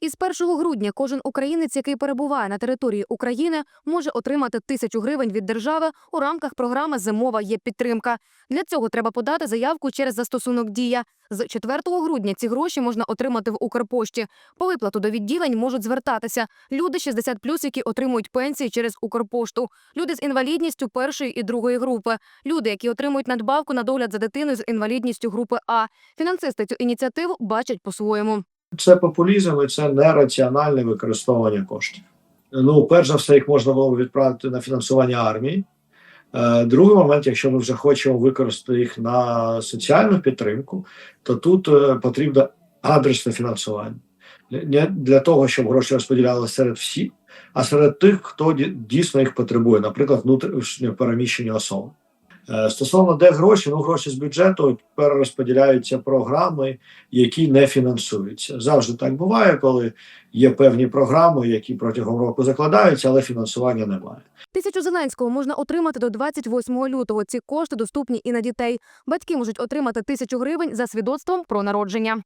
Із 1 грудня кожен українець, який перебуває на території України, може отримати тисячу гривень від держави у рамках програми Зимова є підтримка. Для цього треба подати заявку через застосунок Дія. З 4 грудня ці гроші можна отримати в Укрпошті. По виплату до відділень можуть звертатися люди 60+, які отримують пенсії через Укрпошту, люди з інвалідністю першої і другої групи, люди, які отримують надбавку на догляд за дитиною з інвалідністю групи А. Фінансисти цю ініціативу бачать по-своєму. Це популізм і це нераціональне використовування коштів. Ну, перш за все, їх можна було відправити на фінансування армії. Е, Другий момент, якщо ми вже хочемо використати їх на соціальну підтримку, то тут е, потрібно адресне фінансування не для того, щоб гроші розподілялися серед всіх, а серед тих, хто дійсно їх потребує, наприклад, внутрішньо переміщені особи. Е, Стосовно де гроші, ну гроші з бюджету перерозподіляються програми, які не фінансуються. Завжди так буває, коли є певні програми, які протягом року закладаються, але фінансування немає. Тисячу Зеленського можна отримати до 28 лютого. Ці кошти доступні і на дітей. Батьки можуть отримати тисячу гривень за свідоцтвом про народження.